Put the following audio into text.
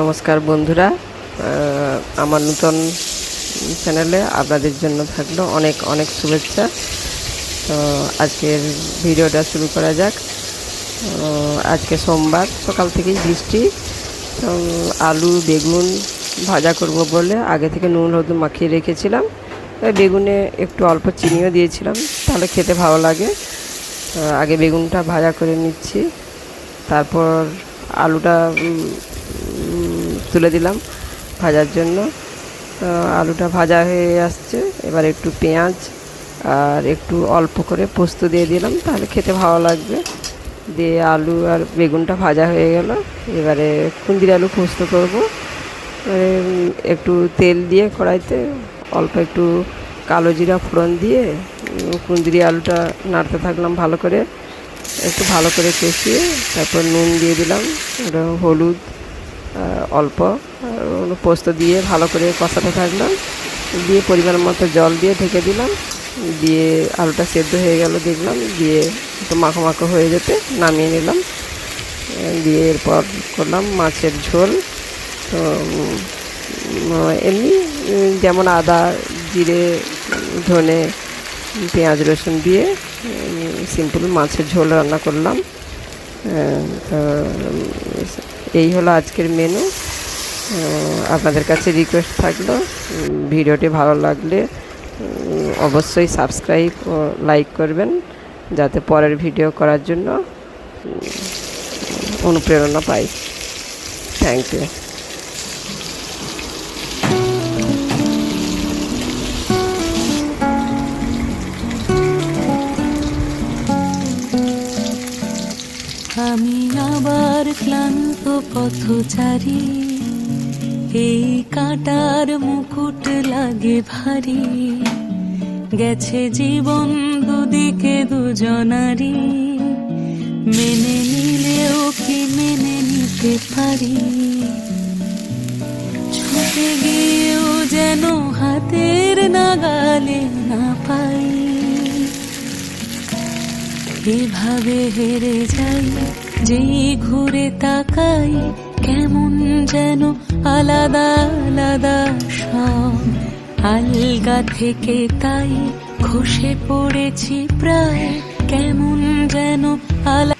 নমস্কার বন্ধুরা। আমার নূতন চ্যানেলে আপনাদের জন্য থাকল অনেক অনেক শুভেচ্ছা। তো আজকের ভিডিওটা শুরু করা যাক। আজকে সোমবার, সকাল থেকেই বৃষ্টি, তো আলু, বেগুন ভাজা করব বলে আগে থেকে নুন, হলুদ মাখিয়ে রেখেছিলাম। বেগুনে একটু অল্প চিনিও দিয়েছিলাম, তাহলে খেতে ভালো লাগে। আগে বেগুনটা ভাজা করে নিচ্ছি, তারপর আলুটা তুলে দিলাম ভাজার জন্য। আলুটা ভাজা হয়ে আসছে, এবার একটু পেঁয়াজ আর একটু অল্প করে পোস্ত দিয়ে দিলাম, তাহলে খেতে ভালো লাগবে। দিয়ে আলু আর বেগুনটা ভাজা হয়ে গেল। এবারে কুন্দির আলু পোস্ত করব। একটু তেল দিয়ে কড়াইতে অল্প একটু কালো জিরা ফোড়ন দিয়ে কুন্দিরি আলুটা নাড়তে থাকলাম ভালো করে। একটু ভালো করে কষিয়ে তারপর নুন দিয়ে দিলাম। হলুদ অল্প পোস্ত দিয়ে ভালো করে কষাতে থাকলাম। দিয়ে পরিমাণ মতো জল দিয়ে ঢেকে দিলাম। দিয়ে আলুটা সেদ্ধ হয়ে গেল, দেখলাম, দিয়ে একটু মাখো মাখো হয়ে যেতে নামিয়ে নিলাম। দিয়ে এরপর করলাম মাছের ঝোল। তো এমনি যেমন আদা, জিরে, ধনে, পেঁয়াজ, রসুন দিয়ে সিম্পল মাছের ঝোল রান্না করলাম। তো, এই হলো আজকের মেনু আপনাদের কাছে রিকোয়েস্ট থাকল ভিডিওটি ভালো লাগলে অবশ্যই সাবস্ক্রাইব ও লাইক করবেন যাতে পরের ভিডিও করার জন্য অনুপ্রেরণা পাই। থ্যাংক ইউ আমি আবার ক্লান্ত পথচারী, এই কাটার মুকুট লাগে ভারী। গেছে জীবন দুদিকে দুজনারি মেনে নিলেও কি মেনে নিতে পারি? ছুটে গিয়েও যেন হাতের নাগালে না পাই। এভাবে হেরে যাই, যেই ঘুরে তাকাই, কেমন যেন আলাদা আলাদা সব। আলগা থেকে তাই খসে পড়েছি প্রায়। কেমন যেন আলাদা